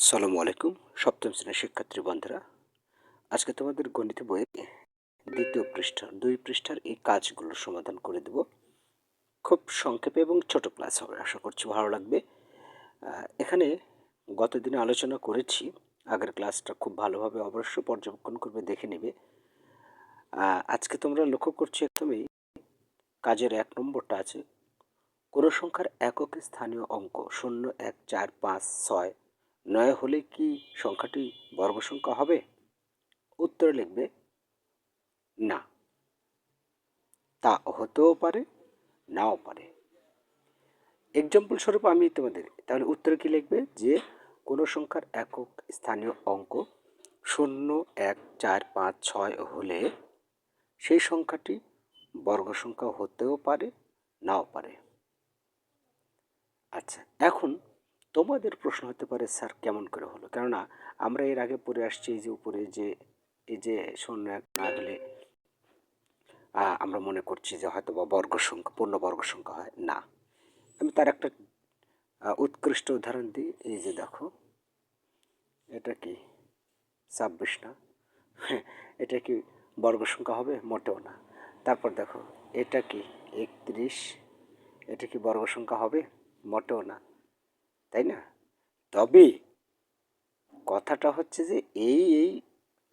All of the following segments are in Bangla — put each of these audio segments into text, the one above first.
আসসালামু আলাইকুম, সপ্তম শ্রেণির শিক্ষার্থী বন্ধুরা। আজকে তোমাদের গণিত বইয়ের দ্বিতীয় পৃষ্ঠা, দুই পৃষ্ঠার এই কাজগুলোর সমাধান করে দেব। খুব সংক্ষেপে এবং ছোট ক্লাস হবে, আশা করছি ভালো লাগবে। এখানে গত দিনে আলোচনা করেছি, আগের ক্লাসটা খুব ভালোভাবে অবশ্য পর্যবেক্ষণ করবে, দেখে নেবে। আজকে তোমরা লক্ষ্য করছ একদমই কাজের এক নম্বরটা আছে। কোনো সংখ্যার একক স্থানীয় অঙ্ক, শূন্য, এক, চার, পাঁচ, ছয় নয় হলে কি সংখ্যাটি বর্গ সংখ্যা হবে? উত্তরে লিখবে, না। তা হতেও পারে, নাও পারে। এক্সাম্পল স্বরূপ আমি তোমাদের, তাহলে উত্তরে কি লিখবে? যে কোনো সংখ্যার একক স্থানীয় অঙ্ক শূন্য, এক, চার, পাঁচ, ছয় হলে সেই সংখ্যাটি বর্গ সংখ্যা হতেও পারে, নাও পারে। আচ্ছা এখন তোমাদের প্রশ্ন হতে পারে, স্যার, কেমন করে হলো? কেননা আমরা এর আগে পড়ে আসছি এই যে উপরে যে, এই যে শূন্য না হলে আমরা মনে করছি যে হয়তো বা বর্গ সংখ্যা, পূর্ণ বর্গ সংখ্যা হয়। না। আমি তার একটা উৎকৃষ্ট উদাহরণ দিই। এই যে দেখো, এটা কি? ছাব্বিশ না? এটা কি বর্গ সংখ্যা হবে? মোটেও না। তারপর দেখো, এটা কি একত্রিশ? এটা কি বর্গ সংখ্যা হবে? মোটেও না। তাই না? তবে কথাটা হচ্ছে যে এই এই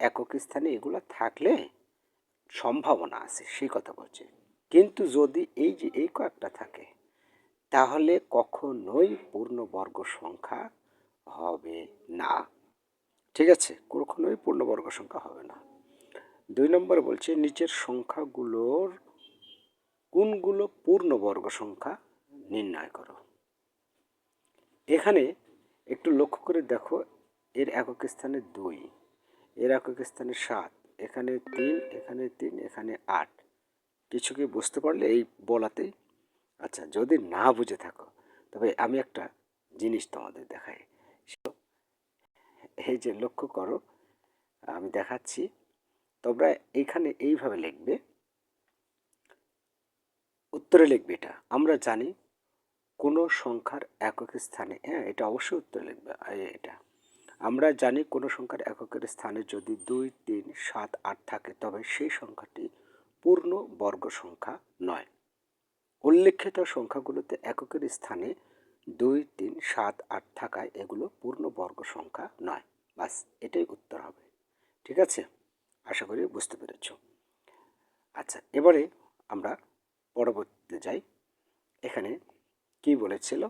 একক স্থানে এগুলো থাকলে সম্ভাবনা আছে সেই কথা বলছে। কিন্তু যদি এই যে এই কয়েকটা থাকে, তাহলে কখনোই পূর্ণবর্গ সংখ্যা হবে না। ঠিক আছে? কখনোই পূর্ণবর্গ সংখ্যা হবে না। দুই নম্বরে বলছে, নিচের সংখ্যাগুলোর কোনগুলো পূর্ণবর্গ সংখ্যা নির্ণয় করো? এখানে একটু লক্ষ্য করে দেখো, এর একক স্থানে দুই, এর একক স্থানে সাত, এখানে তিন এখানে তিন, এখানে আট। কিছু কি বুঝতে পারলে এই বলাতেই আচ্ছা যদি না বুঝে থাকো, তবে আমি একটা জিনিস তোমাদের দেখাই। এই যে লক্ষ্য করো, আমি দেখাচ্ছি। তোমরা এইখানে এইভাবে লিখবে, উত্তরে লিখবে এটা। আমরা জানি কোনো সংখ্যার একক স্থানে হ্যাঁ এটা অবশ্যই উত্তর লিখবে এটা। আমরা জানি কোনো সংখ্যার এককের স্থানে যদি দুই, তিন, সাত, আট থাকে, তবে সেই সংখ্যাটি পূর্ণ বর্গ সংখ্যা নয়। উল্লেখিত সংখ্যাগুলোতে এককের স্থানে দুই, তিন, সাত, আট থাকায় এগুলো পূর্ণ বর্গ সংখ্যা নয়। বাস, এটাই উত্তর হবে। ঠিক আছে? আশা করি বুঝতে পেরেছ। আচ্ছা এবারে আমরা পরবর্তীতে যাই। এখানে কি বলেছিল?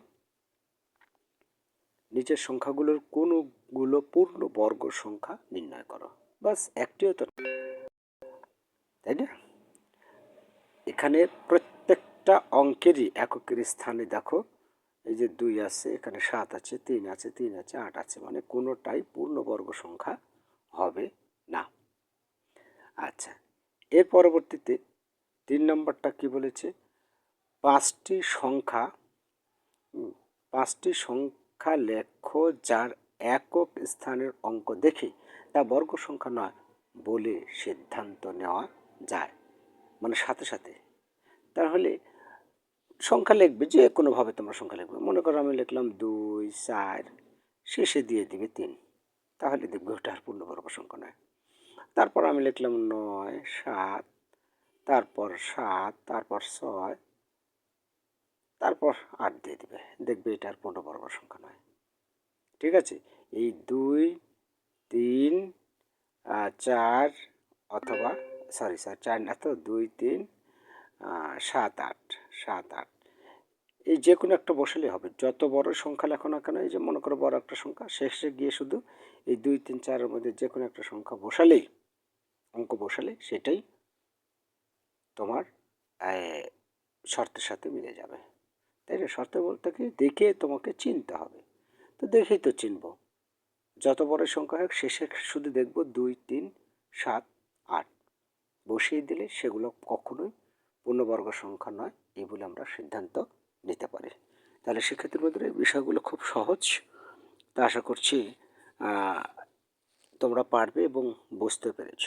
নিচের সংখ্যাগুলোর কোনগুলো পূর্ণ বর্গ সংখ্যা নির্ণয় করো। বাস একটিও তো তাই না? এখানে প্রত্যেকটা অঙ্কেরই এককের স্থানে দেখো, এই যে দুই আছে, এখানে সাত আছে, তিন আছে তিন আছে, আট আছে মানে কোনোটাই পূর্ণবর্গ সংখ্যা হবে না। আচ্ছা এর পরবর্তীতে তিন নম্বরটা কি বলেছে? পাঁচটি সংখ্যা পাঁচটি সংখ্যা লেখো যার একক স্থানের অঙ্ক দেখে তা বর্গ সংখ্যা নয় বলে সিদ্ধান্ত নেওয়া যায়। মানে সাথে সাথে। তাহলে সংখ্যা লিখবে, যে কোনোভাবে তোমরা সংখ্যা লিখবে। মনে করো আমি লিখলাম দুই, চার, শেষে দিয়ে দিবে তিন। তাহলে দেখবে ওটা আর পূর্ণবর্গ সংখ্যা নয়। তারপর আমি লিখলাম নয়, সাত, তারপর সাত, তারপর ছয় আট দিয়ে দিবে। দেখবে এটা আর পূর্ণবর্গ সংখ্যা নয়। ঠিক আছে? এই দুই, তিন চার অথবা সরি স্যার চার না তো, দুই, তিন সাত, আট সাত, আট। এই যে কোনো একটা বসালেই হবে। যত বড় সংখ্যা লেখো না কেন, এই যে মনে করো বড় একটা সংখ্যা, শেষে গিয়ে শুধু এই দুই, তিন, চারের মধ্যে যে কোনো একটা সংখ্যা বসালেই, অঙ্ক বসালে সেটাই তোমার শর্তের সাথে মিলে যাবে। তাই শর্ত বলতে কি দেখে তোমাকে চিনতে হবে। তো দেখেই তো চিনব। যত বড় সংখ্যা হোক, শেষে শুধু দেখব দুই, তিন, সাত, আট। বসিয়ে দিলে সেগুলো কখনোই পূর্ণবর্গ সংখ্যা নয়, এই বলে আমরা সিদ্ধান্ত নিতে পারি। তাহলে শিক্ষার্থীর মধ্যে বিষয়গুলো খুব সহজ। তা আশা করছি তোমরা পারবে এবং বুঝতে পেরেছ।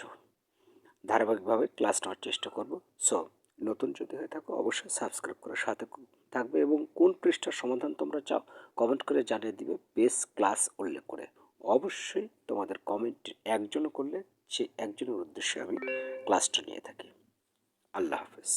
ধারাবাহিকভাবে ক্লাস নেওয়ার চেষ্টা করব। সো নতুন যদি হয়ে থাকো, অবশ্যই সাবস্ক্রাইব করে সাথে থাকবে এবং কোন পৃষ্ঠার সমাধান তোমরা চাও কমেন্ট করে জানিয়ে দিবে বেস ক্লাস উল্লেখ করে। অবশ্যই তোমাদের কমেন্ট একজনও করলে, সে একজনের উদ্দেশ্যে আমি ক্লাসটা নিয়ে থাকি। আল্লাহ হাফেজ।